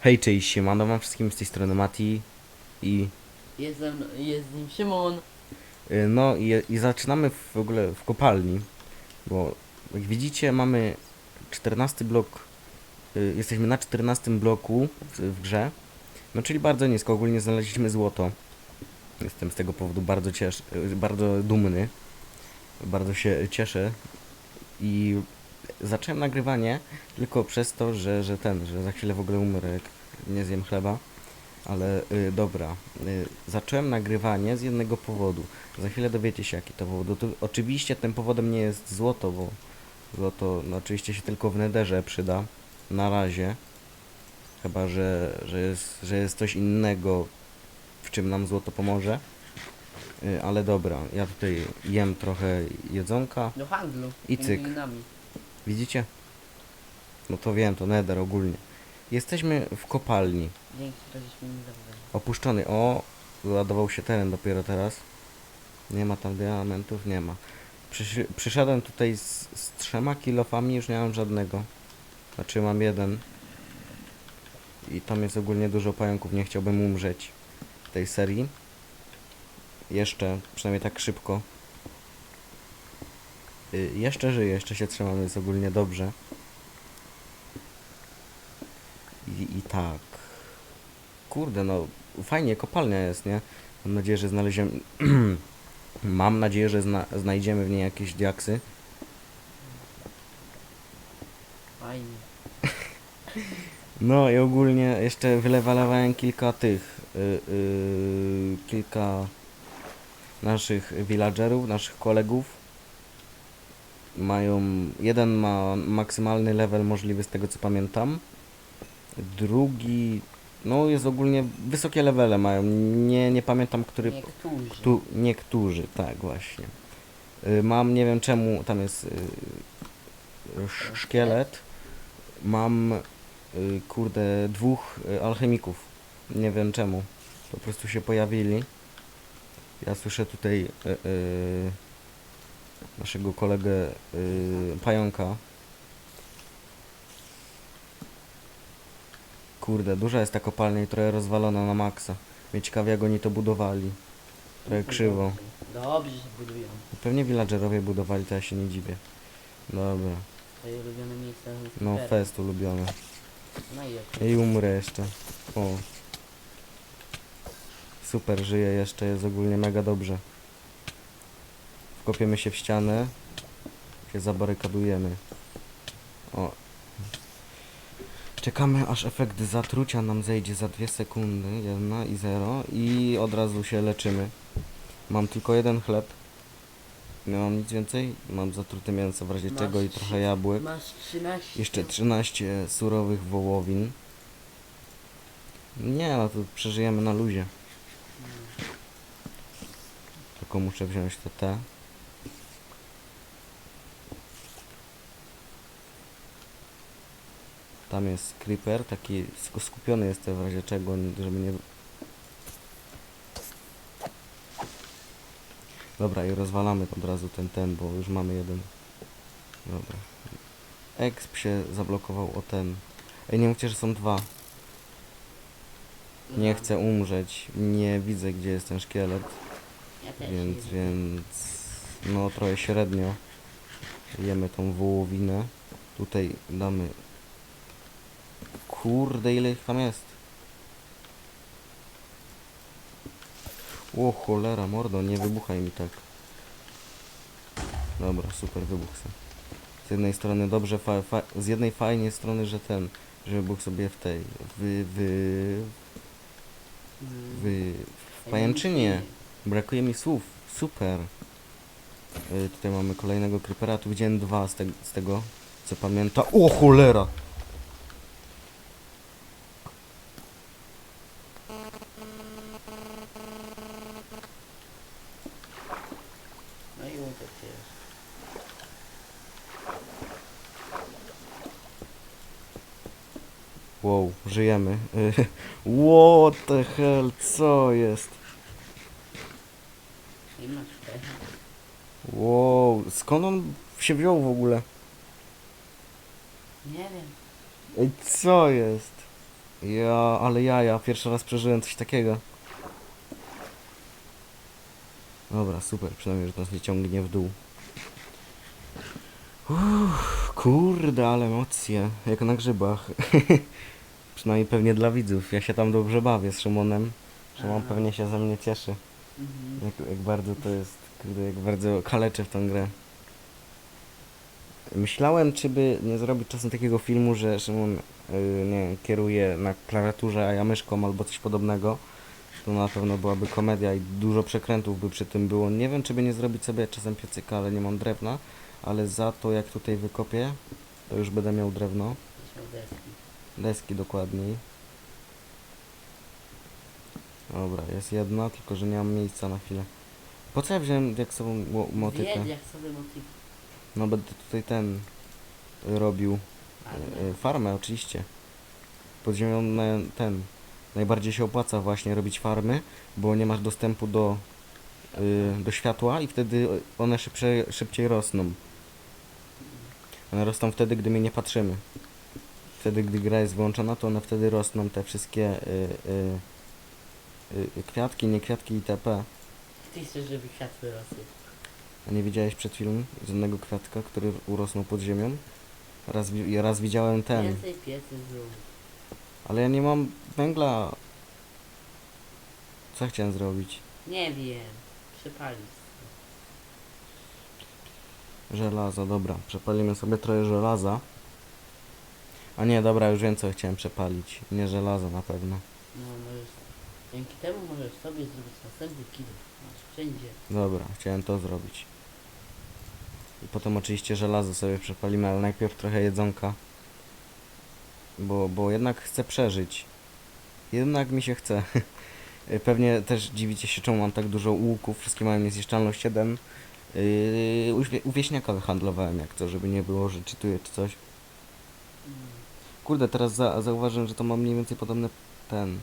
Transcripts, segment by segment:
Hej, cześć, siemano wam wszystkim z tej strony Mati i Jest, ze mną, jest z nim Szymon. y, no i, i zaczynamy w ogóle w kopalni, bo jak widzicie mamy 14 blok, y, jesteśmy na 14 bloku w, w grze, no czyli bardzo nisko, ogólnie znaleźliśmy złoto. Jestem z tego powodu bardzo cieszy, y, bardzo dumny, bardzo się cieszę i zacząłem nagrywanie tylko przez to, że, że ten, że za chwilę w ogóle umrę, jak nie zjem chleba. Ale y, dobra, y, zacząłem nagrywanie z jednego powodu. Za chwilę dowiecie się jaki to powód. To, oczywiście tym powodem nie jest złoto, bo złoto no, oczywiście się tylko w nederze przyda. Na razie. Chyba, że, że, jest, że jest coś innego, w czym nam złoto pomoże. Y, ale dobra, ja tutaj jem trochę jedzonka. Do handlu. I między cyk. innymi. Widzicie? No to wiem, to nether ogólnie. Jesteśmy w kopalni. Dzięki, żeśmy nie. Opuszczony. O, wyładował się teren dopiero teraz. Nie ma tam diamentów, nie ma. Przyszy przyszedłem tutaj z, z trzema kilofami, już nie mam żadnego. Znaczy mam jeden. I tam jest ogólnie dużo pająków, nie chciałbym umrzeć w tej serii. Jeszcze, przynajmniej tak szybko. Y, jeszcze żyję, jeszcze się trzymam, jest ogólnie dobrze. I, I tak. Kurde, no fajnie, kopalnia jest, nie? Mam nadzieję, że znaleziemy... Mam nadzieję, że zna znajdziemy w niej jakieś diaksy. Fajnie. No i ogólnie jeszcze wylewalowałem kilka tych... y, y, kilka naszych villagerów, naszych kolegów. Mają... Jeden ma maksymalny level możliwy z tego co pamiętam. Drugi... No jest ogólnie wysokie levele mają. Nie, nie pamiętam który... Niektórzy. Niektórzy, tak właśnie. Y, mam, nie wiem czemu, tam jest y, sz- szkielet. Mam, y, kurde, dwóch alchemików. Nie wiem czemu. Po prostu się pojawili. Ja słyszę tutaj y, y, naszego kolegę y, pająka. Kurde, duża jest ta kopalnia i trochę rozwalona na maksa. Mnie ciekawie jak oni to budowali. Trochę krzywo. Dobrze, się budują. Pewnie villagerowie budowali, to ja się nie dziwię. Dobra. Twoje ulubione miejsca. są No fest ulubiony. No i jak. I umrę jeszcze. O. Super, żyję jeszcze, jest ogólnie mega dobrze. Wkopiemy się w ścianę. Się zabarykadujemy. O. Czekamy aż efekt zatrucia nam zejdzie za dwie sekundy. Jedna i zero. I od razu się leczymy. Mam tylko jeden chleb. Nie mam nic więcej. Mam zatrute mięso w razie Masz czego i trochę jabłek. Masz 13. Jeszcze 13 surowych wołowin. Nie, no to przeżyjemy na luzie. Tylko muszę wziąć te te. Tam jest creeper, taki sk- skupiony jestem w razie czego, żeby nie... Dobra, i rozwalamy od razu ten, ten, bo już mamy jeden. Dobra. Exp się zablokował o ten. Ej, nie mówcie, że są dwa. Nie chcę umrzeć. Nie widzę, gdzie jest ten szkielet. Ja też Więc, nie więc... No, trochę średnio. Jemy tą wołowinę. Tutaj damy... Kurde, ile ich tam jest? O cholera, mordo, nie wybuchaj mi tak. Dobra, super, wybuch se. Z jednej strony dobrze, z jednej fajnie strony, że ten, że wybuch sobie w tej, w, w, w, w pajęczynie. Brakuje mi słów. Super. Y, tutaj mamy kolejnego creepera. Tu widziałem dwa z, te, z tego, co pamiętam. O cholera! No i uciekł się już. Wow, żyjemy. Y, What the hell, co jest? I masz pecha. Wow, skąd on się wziął w ogóle? Nie wiem. Ej, co jest? Ja, ale ja, ja pierwszy raz przeżyłem coś takiego. Dobra, super, przynajmniej, że nas nie ciągnie w dół. Uff, kurde, ale emocje, jak na grzybach. przynajmniej pewnie dla widzów. Ja się tam dobrze bawię z Szymonem. Szymon A. pewnie się ze mnie cieszy. Mhm. Jak, jak bardzo to jest, kurde, jak bardzo kaleczę w tą grę. Myślałem, czy by nie zrobić czasem takiego filmu, że Szymon yy, nie kieruje na klawiaturze, a ja myszką albo coś podobnego. To na pewno byłaby komedia i dużo przekrętów by przy tym było. Nie wiem, czy by nie zrobić sobie czasem piecyka, ale nie mam drewna. Ale za to, jak tutaj wykopię, to już będę miał drewno. Deski. Dokładniej. Dobra, jest jedna, tylko że nie mam miejsca na chwilę. Po co ja wziąłem mo- motykę? Wiedz jak sobie motyw. No będę tutaj ten y, robił y, farmę oczywiście. Pod ziemią na, ten najbardziej się opłaca właśnie robić farmy, bo nie masz dostępu do, y, do światła i wtedy one szybciej, szybciej rosną. One rosną wtedy, gdy my nie patrzymy. Wtedy, gdy gra jest wyłączona, to one wtedy rosną te wszystkie y, y, y, kwiatki, nie kwiatki itp. Ty chcesz, żeby kwiatły rosły. A nie widziałeś przed chwilą żadnego kwiatka, który urosnął pod ziemią? Raz, wi- raz widziałem ten, Więcej piecy zrób. ale ja nie mam węgla. Co chciałem zrobić? Nie wiem. Przypalić. Żelazo, dobra. Przepalimy sobie trochę żelaza. A nie, dobra, już wiem co chciałem przepalić. Nie żelazo na pewno. No możesz. Dzięki temu możesz sobie zrobić następny kilo. Masz wszędzie. Dobra, chciałem to zrobić. I potem oczywiście żelazo sobie przepalimy, ale najpierw trochę jedzonka. Bo, bo jednak chcę przeżyć. Jednak mi się chce. Pewnie też dziwicie się, czemu mam tak dużo łuków. Wszystkie mają niezniszczalność 7. Yy, u, wieśniaka wyhandlowałem jak to, żeby nie było, że czytuję czy coś. Kurde, teraz za, zauważyłem, że to ma mniej więcej podobne ten...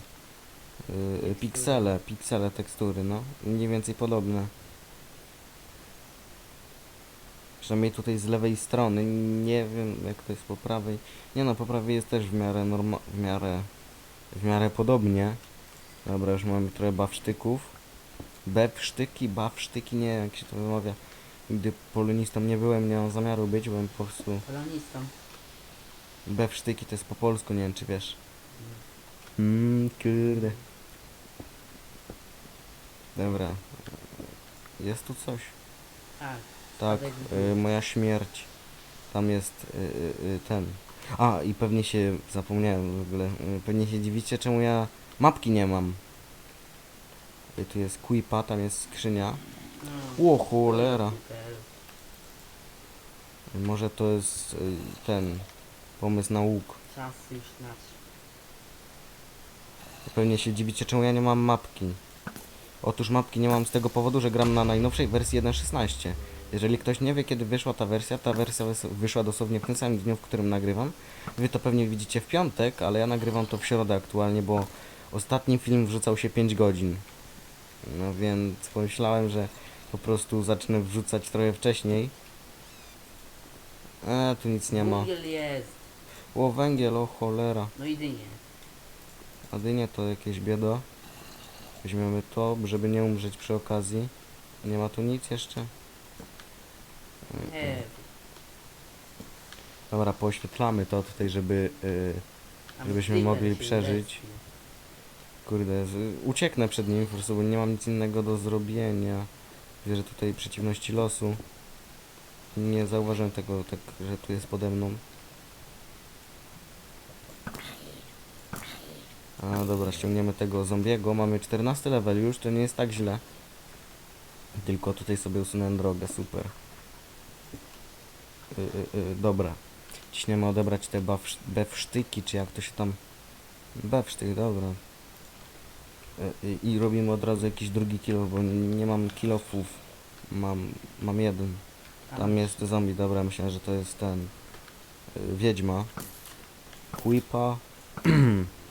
Yy, piksele, piksele tekstury, no. Mniej więcej podobne. Przynajmniej tutaj z lewej strony, nie wiem jak to jest po prawej. Nie no, po prawej jest też w miarę norma... w miarę... w miarę podobnie. Dobra, już mamy trochę bawsztyków. Bewsztyki, bawsztyki, nie jak się to wymawia. Nigdy polonistą nie byłem, nie mam zamiaru być, byłem po prostu... Kolonistą. Bewsztyki to jest po polsku, nie wiem czy wiesz. Mmm, kurde. Dobra. Jest tu coś. Tak. Tak, Spadek w y, moja śmierć. Tam jest y, y, y, ten. A, i pewnie się zapomniałem w ogóle. Y, pewnie się dziwicie, czemu ja mapki nie mam. Y, tu jest quipa, tam jest skrzynia. No. O cholera. Y, Może to jest y, ten pomysł na łuk. Czas już nadszedł. Pewnie się dziwicie, czemu ja nie mam mapki. Otóż mapki nie mam z tego powodu, że gram na najnowszej wersji 1.16. Jeżeli ktoś nie wie, kiedy wyszła ta wersja, ta wersja wys- wyszła dosłownie w tym samym dniu, w którym nagrywam. Wy to pewnie widzicie w piątek, ale ja nagrywam to w środę aktualnie, bo ostatni film wrzucał się 5 godzin. No więc pomyślałem, że po prostu zacznę wrzucać trochę wcześniej. E, tu nic nie ma. Węgiel jest. O, węgiel, o cholera. No i dynie. A dynie to jakieś bieda. Weźmiemy to, żeby nie umrzeć przy okazji. Nie ma tu nic jeszcze? Nie. Dobra, poświetlamy to tutaj, żeby... A Żebyśmy mogli się przeżyć. uleczy. kurde, z, ucieknę przed nimi po prostu, bo nie mam nic innego do zrobienia. Widzę, że tutaj przeciwności losu. Nie zauważyłem tego, tak, że tu jest pode mną. A dobra, ściągniemy tego zombiego. Mamy 14 level już, to nie jest tak źle. Tylko tutaj sobie usunąłem drogę, super. Y, y, y, dobra. Ciśniemy odebrać te bawsz- bewsztyki, czy jak to się tam... Bewsztyk, dobra. Y, y, I robimy od razu jakiś drugi kilo, bo nie mam kilofów. Mam, mam jeden. Tam jest zombie, dobra, myślałem, że to jest ten... y, Wiedźma. Whipa.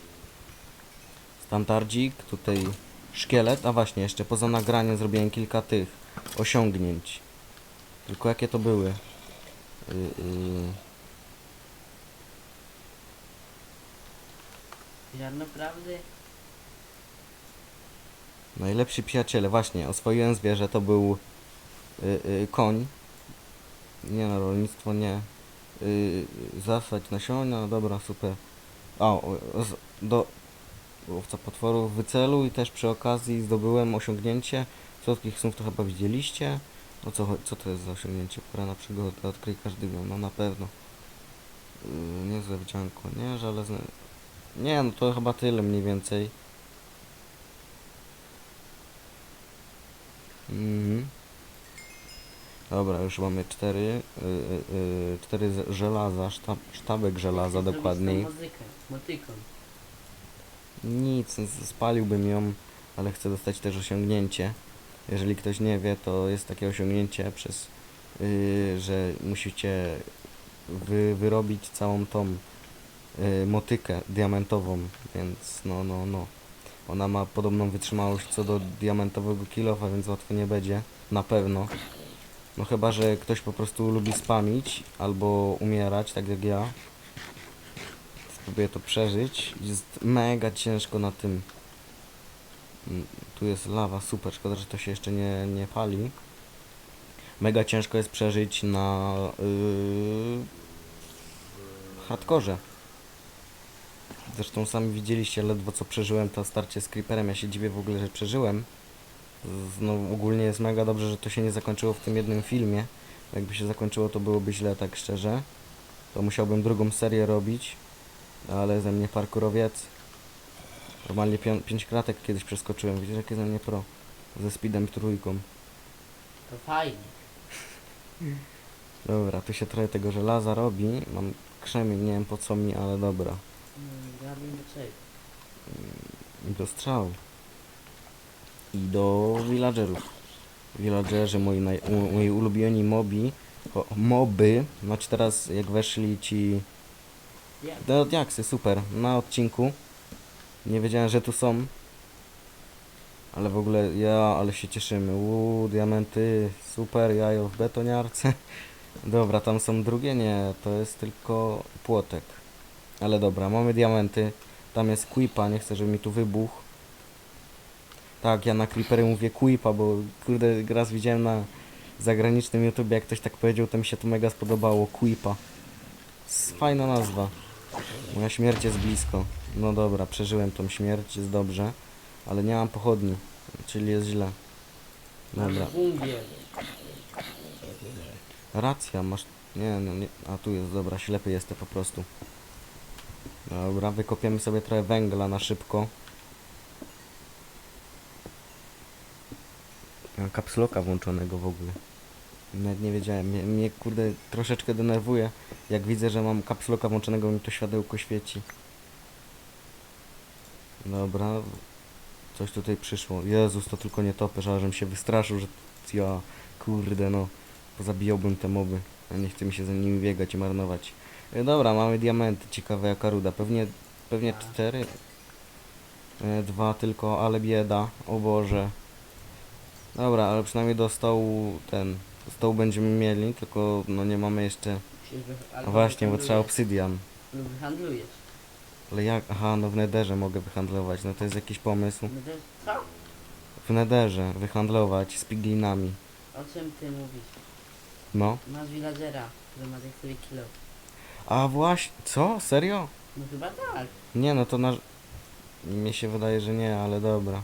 Standardzik, tutaj szkielet, a właśnie, jeszcze poza nagraniem zrobiłem kilka tych osiągnięć. Tylko jakie to były? Y, y, Ziarno prawdy? Najlepsi przyjaciele, właśnie, oswoiłem zwierzę, to był y, y, koń. Nie no, rolnictwo nie. Y, zasać nasiona, no dobra, super. O, do łowca potworów wyceluj też przy okazji zdobyłem osiągnięcie. Słodkich snów to chyba widzieliście. O co, co to jest za osiągnięcie? Pora na przygodę, odkryj każdy ją, no na pewno. Yy, niezłe wdzianko, nie? Żelazne... Nie, no to chyba tyle mniej więcej. Mhm. Dobra, już mamy cztery, y, y, y, cztery żelaza, sztab, sztabek żelaza dokładniej. muzykę, motyką. Nic, z- spaliłbym ją, ale chcę dostać też osiągnięcie. Jeżeli ktoś nie wie, to jest takie osiągnięcie przez, yy, że musicie wy, wyrobić całą tą yy, motykę diamentową, więc no, no, no. Ona ma podobną wytrzymałość co do diamentowego kilofa, więc łatwo nie będzie, na pewno. No chyba, że ktoś po prostu lubi spamić albo umierać, tak jak ja. Spróbuję to przeżyć. Jest mega ciężko na tym. Mm, Tu jest lawa, super, szkoda, że to się jeszcze nie, nie pali. Mega ciężko jest przeżyć na yy, hardkorze. Zresztą sami widzieliście ledwo co przeżyłem to starcie z Creeperem. Ja się dziwię w ogóle, że przeżyłem. No ogólnie jest mega dobrze, że to się nie zakończyło w tym jednym filmie. Jakby się zakończyło to byłoby źle, tak szczerze. To musiałbym drugą serię robić. Ale ze mnie parkurowiec. Normalnie 5 kratek kiedyś przeskoczyłem. Widzisz jakie ze mnie pro. Ze speedem trójką. To fajnie. Dobra, tu się trochę tego żelaza robi. Mam krzemień, nie wiem po co mi, ale dobra. Mm, Grabim do czego? I do strzał. I do villagerów. Villagerzy, moi, naj, u, moi ulubieni mobi. O, moby. Znaczy teraz jak weszli ci Jak? No diaksy, super. Na odcinku. Nie wiedziałem, że tu są. Ale w ogóle ja, ale się cieszymy. Uuu, diamenty, super, jajo w betoniarce. Dobra, tam są drugie? Nie, to jest tylko płotek. Ale dobra, mamy diamenty. Tam jest quipa, nie chcę, żeby mi tu wybuchł. Tak, ja na creepery mówię quipa, bo kurde, raz widziałem na zagranicznym YouTube, jak ktoś tak powiedział, to mi się to mega spodobało. Quipa. Fajna nazwa. Moja śmierć jest blisko. No dobra, przeżyłem tą śmierć, jest dobrze. Ale nie mam pochodni, czyli jest źle. Dobra. Racja, masz... Nie, no nie... A tu jest, dobra, ślepy jestem po prostu. Dobra, wykopiemy sobie trochę węgla na szybko. Mam kapsloka włączonego w ogóle. Nawet nie wiedziałem, mnie, mnie kurde troszeczkę denerwuje. Jak widzę, że mam kapsloka włączonego, mi to światełko świeci. Dobra, coś tutaj przyszło. Jezus, to tylko nie topę, żebym się wystraszył, że ja, kurde no, pozabijałbym te moby. Nie chce mi się za nimi biegać i marnować. E, dobra, mamy diamenty, ciekawe jaka ruda. Pewnie, pewnie cztery. E, dwa tylko, ale bieda, o Boże. Dobra, ale przynajmniej do stołu ten, stoł będziemy mieli, tylko no nie mamy jeszcze... Wy- albo właśnie, bo trzeba wyhandlujesz, obsydian. lub wyhandlujesz. Ale jak? Aha, no w nederze mogę wyhandlować, no to jest jakiś pomysł. No to co? W nederze wyhandlować z piglinami. O czym ty mówisz? No. Masz villagera, który ma tych sobie kilo. A właśnie, co? Serio? No chyba tak. Nie, no to na... Mnie się wydaje, że nie, ale dobra.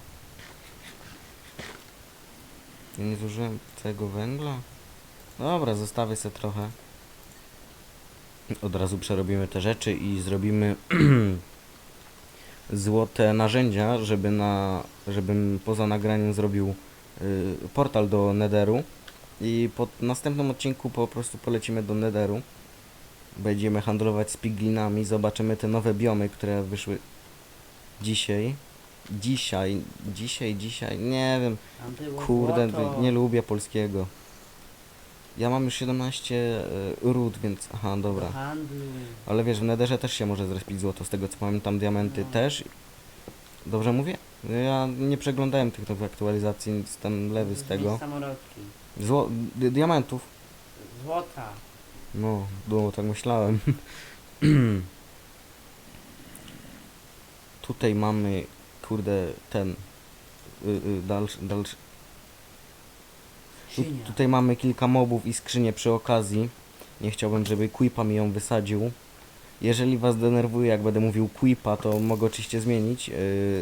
Ja nie zużyłem całego węgla? Dobra, zostawię sobie trochę. Od razu przerobimy te rzeczy i zrobimy złote narzędzia, żeby na, żebym poza nagraniem zrobił y, portal do Netheru i po następnym odcinku po prostu polecimy do Netheru. Będziemy handlować z piglinami, zobaczymy te nowe biomy, które wyszły dzisiaj. Dzisiaj, dzisiaj, dzisiaj, nie wiem, kurde, nie lubię polskiego. Ja mam już 17 y, ród, więc aha, dobra. Do handlu. Ale wiesz, w Netherze też się może zrespić złoto, z tego co pamiętam, diamenty No. też. Dobrze mówię? Ja nie przeglądałem tych nowych aktualizacji, jestem lewy z tego. Samorodki. Zło di diamentów. Złota. No, było tak myślałem. Tutaj mamy, kurde, ten, y, y, dalszy, dalszy, tu, Skrzynia. tutaj mamy kilka mobów i skrzynię przy okazji. Nie chciałbym, żeby Quipa mi ją wysadził. Jeżeli was denerwuje, jak będę mówił Quipa, to mogę oczywiście zmienić yy,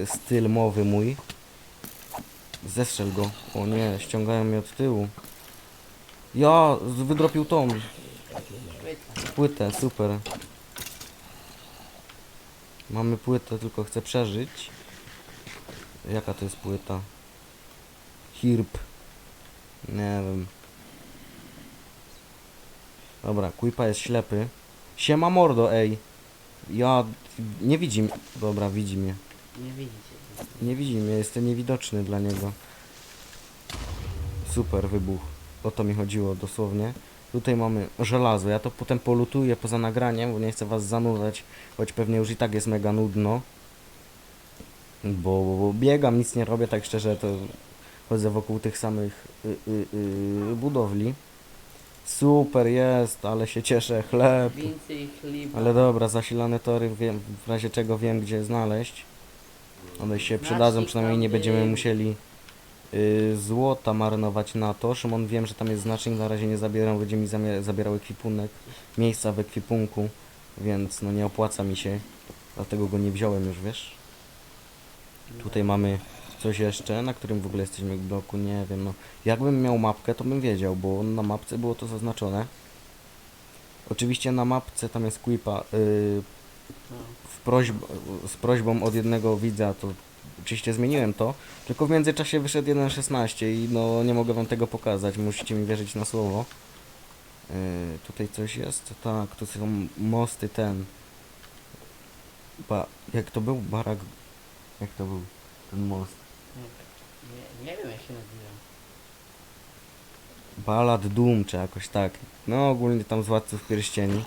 styl mowy mój. Zestrzel go. O nie, ściągają mnie od tyłu. Ja, z- wydropił tą płytę, super. Mamy płytę, tylko chcę przeżyć. Jaka to jest płyta? Hirp. Nie wiem. Dobra, Quipa jest ślepy. Siema mordo, ej. Ja... Nie widzi mnie. Dobra, widzi mnie. Nie widzicie. Nie widzi mnie, jestem niewidoczny dla niego. Super wybuch. O to mi chodziło dosłownie. Tutaj mamy żelazo. Ja to potem polutuję poza nagraniem, bo nie chcę was zanudzać, choć pewnie już i tak jest mega nudno. Bo, bo biegam, nic nie robię, tak szczerze to chodzę wokół tych samych y, y, y, budowli. Super jest, ale się cieszę, chleb. Więcej chleba. Ale dobra, zasilane tory, wiem, w razie czego wiem gdzie znaleźć. One się przydadzą, przynajmniej nie będziemy musieli y, złota marnować na to. Szymon wiem, że tam jest znacznik, na razie nie zabieram, będzie mi zabierał ekwipunek, miejsca w ekwipunku, więc no nie opłaca mi się, dlatego go nie wziąłem już, wiesz. Tutaj mamy coś jeszcze, na którym w ogóle jesteśmy w bloku, nie wiem, no. Jakbym miał mapkę, to bym wiedział, bo na mapce było to zaznaczone. Oczywiście na mapce tam jest Quipa, yy, prośb z prośbą od jednego widza, to oczywiście zmieniłem to, tylko w międzyczasie wyszedł 1.16 i no nie mogę wam tego pokazać, musicie mi wierzyć na słowo. Yy, tutaj coś jest? Tak, tu są mosty ten. Ba jak to był? Barak... Jak to był? Ten most. Nie, nie wiem jak się nazywa. Ballad Doom, czy jakoś tak. No ogólnie tam z Władców Pierścieni.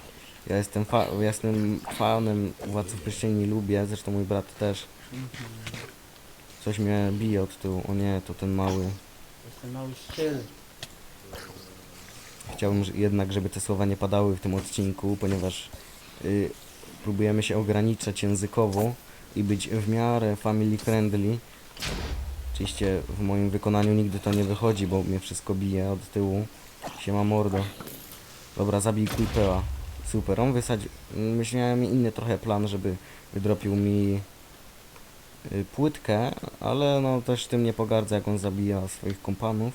Ja jestem, fa ja jestem fanem Władców Pierścieni, lubię, zresztą mój brat też. Mhm. Coś mnie bije od tyłu. O nie, to ten mały. Jest ten mały szczyl. Chciałbym jednak, żeby te słowa nie padały w tym odcinku, ponieważ y, próbujemy się ograniczać językowo i być w miarę family friendly. Oczywiście w moim wykonaniu nigdy to nie wychodzi, bo mnie wszystko bije od tyłu. Siema mordo. Dobra, zabij Quipe'a. Super, on wysadził... Myślę, miałem inny trochę plan, żeby wydropił mi y, płytkę, ale no też tym nie pogardzę, jak on zabija swoich kompanów.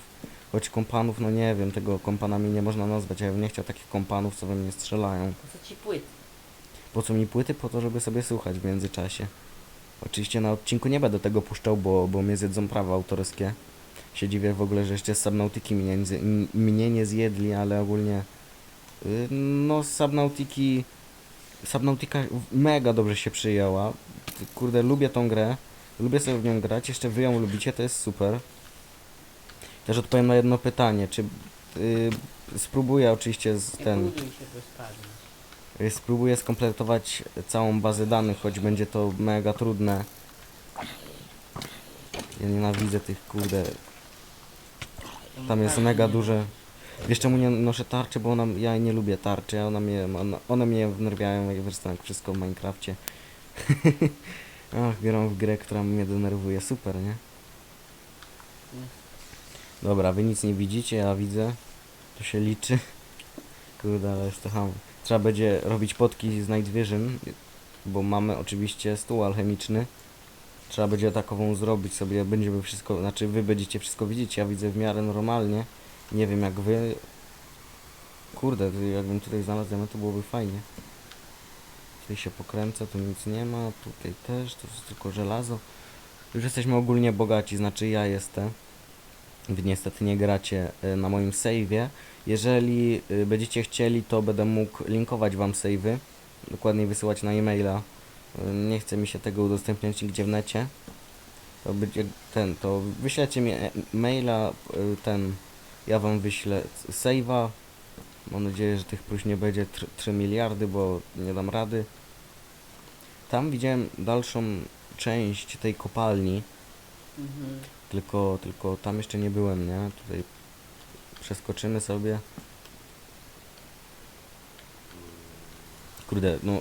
Choć kompanów, no nie wiem, tego kompanami nie można nazwać, ja bym nie chciał takich kompanów, co we mnie strzelają. Po co ci płyt? Po co mi płyty? Po to, żeby sobie słuchać w międzyczasie. Oczywiście na odcinku nie będę tego puszczał, bo, bo mnie zjedzą prawa autorskie. Się dziwię w ogóle, że jeszcze z Subnautiki mnie, mnie nie zjedli, ale ogólnie... y, No, Subnautiki... Subnautica mega dobrze się przyjęła. Kurde, lubię tą grę. Lubię sobie w nią grać. Jeszcze wy ją lubicie, to jest super. Też odpowiem na jedno pytanie. Czy y, spróbuję oczywiście z ten... buduj się bezpadnie. Y, Spróbuję skompletować całą bazę danych, choć będzie to mega trudne. Ja nienawidzę tych kurde. Tam jest mega duże. Wiesz czemu nie noszę tarczy, bo ona, ja nie lubię tarczy, ona mnie, one mnie wnerwiają jak zresztą jak wszystko w Minecrafcie. Ach, gram w grę, która mnie denerwuje, super, nie? Dobra, wy nic nie widzicie, ja widzę. To się liczy. Kurde, ale jest to ham. Trzeba będzie robić potki z Night bo mamy oczywiście stół alchemiczny. Trzeba będzie takową zrobić sobie, będziemy wszystko, znaczy wy będziecie wszystko widzieć, ja widzę w miarę normalnie. Nie wiem jak wy. Kurde, jakbym tutaj znalazł diament, to byłoby fajnie. Tutaj się pokręca, tu nic nie ma, tutaj też, to jest tylko żelazo. Już jesteśmy ogólnie bogaci, znaczy ja jestem. Wy niestety nie gracie y, na moim save'ie. Jeżeli y, będziecie chcieli, to będę mógł linkować wam save'y. Dokładniej wysyłać na e-maila. Y, Nie chce mi się tego udostępniać nigdzie w necie. To będzie ten, to wyślecie mi e- maila, ten, ja wam wyślę save'a. Mam nadzieję, że tych próśb nie będzie tr- 3 miliardy, bo nie dam rady. Tam widziałem dalszą część tej kopalni. Mhm. Tylko, tylko tam jeszcze nie byłem, nie? Tutaj przeskoczymy sobie. Kurde, no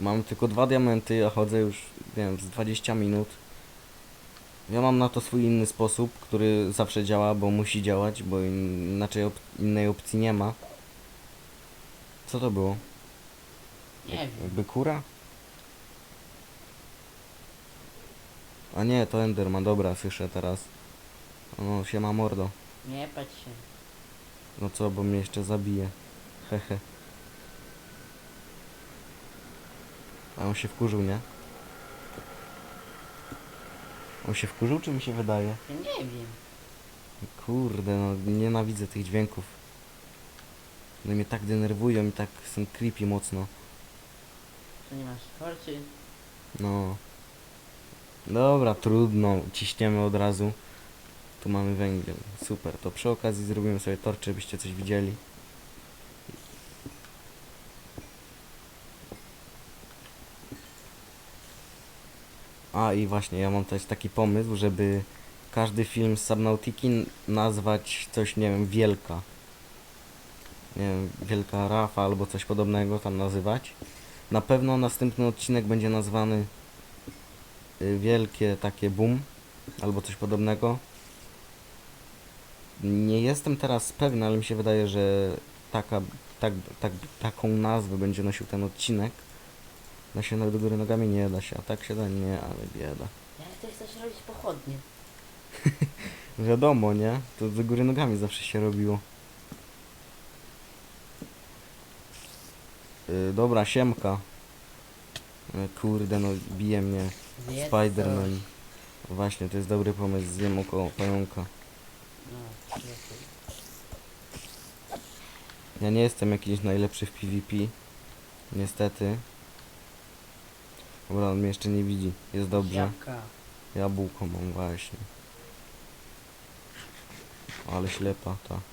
Mam tylko dwa diamenty, a chodzę już, nie wiem, z 20 minut. Ja mam na to swój inny sposób, który zawsze działa, bo musi działać, bo in- inaczej op innej opcji nie ma. Co to było? Nie wiem. Jakby kura? A nie, to Enderman, dobra, słyszę teraz. No, siema mordo. Nie patrz się. No co, bo mnie jeszcze zabije. Hehe. A on się wkurzył, nie? On się wkurzył, czy mi się wydaje? Ja nie wiem. Kurde, no nienawidzę tych dźwięków. One mnie tak denerwują i tak są creepy mocno. Tu nie masz torczy. No. Dobra, trudno. Ciśniemy od razu. Tu mamy węgiel. Super. To przy okazji zrobimy sobie torcze, żebyście coś widzieli. A i właśnie, ja mam też taki pomysł, żeby każdy film z Subnautiki nazwać coś, nie wiem, Wielka. Nie wiem, Wielka Rafa albo coś podobnego tam nazywać. Na pewno następny odcinek będzie nazwany Wielkie takie boom albo coś podobnego. Nie jestem teraz pewny, ale mi się wydaje, że taka, tak, tak, taką nazwę będzie nosił ten odcinek. Da się do góry nogami? Nie da się, a tak się da? Nie, ale bieda. Jak ty chcesz robić pochodnie? Wiadomo, nie? To do góry nogami zawsze się robiło. Yy, dobra, siemka. Yy, kurde, no bije mnie Zjedz Spiderman. Właśnie, to jest dobry pomysł, zjem oko pająka. No. Ja nie jestem jakiś najlepszy w PvP. Niestety. Dobra, on mnie jeszcze nie widzi. Jest dobrze. Jabłka. Jabłko mam właśnie. Ale ślepa ta.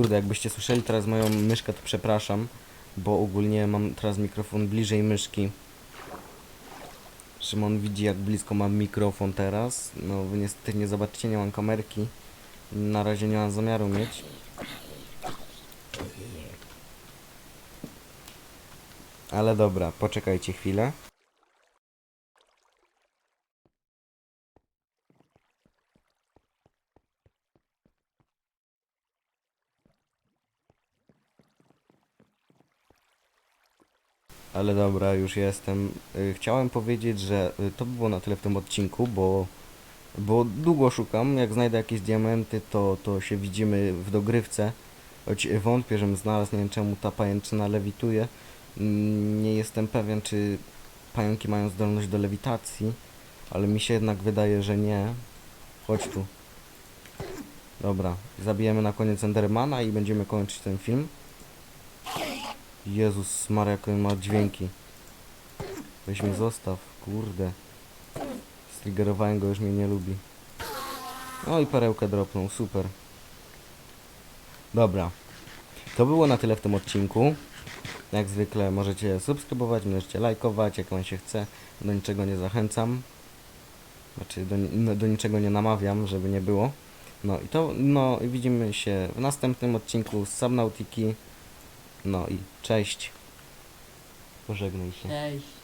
Kurde, jakbyście słyszeli teraz moją myszkę, to przepraszam, bo ogólnie mam teraz mikrofon bliżej myszki. Szymon widzi jak blisko mam mikrofon teraz. No wy niestety nie zobaczycie, nie mam kamerki. Na razie nie mam zamiaru mieć. Ale dobra, poczekajcie chwilę. Ale dobra, już jestem. Y, Chciałem powiedzieć, że y, to by było na tyle w tym odcinku, bo, bo długo szukam. Jak znajdę jakieś diamenty, to, to się widzimy w dogrywce. Choć wątpię, żebym znalazł, nie wiem czemu ta pajęczyna lewituje. Mm, Nie jestem pewien, czy pająki mają zdolność do lewitacji, ale mi się jednak wydaje, że nie. Chodź tu. Dobra, zabijemy na koniec Endermana i będziemy kończyć ten film. Jezus Maria, jakie ma dźwięki. Weź mnie zostaw, kurde. Striggerowałem go, już mnie nie lubi. No i perełkę dropnął, super. Dobra. To było na tyle w tym odcinku. Jak zwykle możecie subskrybować, możecie lajkować, jak wam się chce. Do niczego nie zachęcam. Znaczy do, no, do niczego nie namawiam, żeby nie było. No i to, no i widzimy się w następnym odcinku z Subnautiki. No i cześć. Pożegnaj się. Cześć.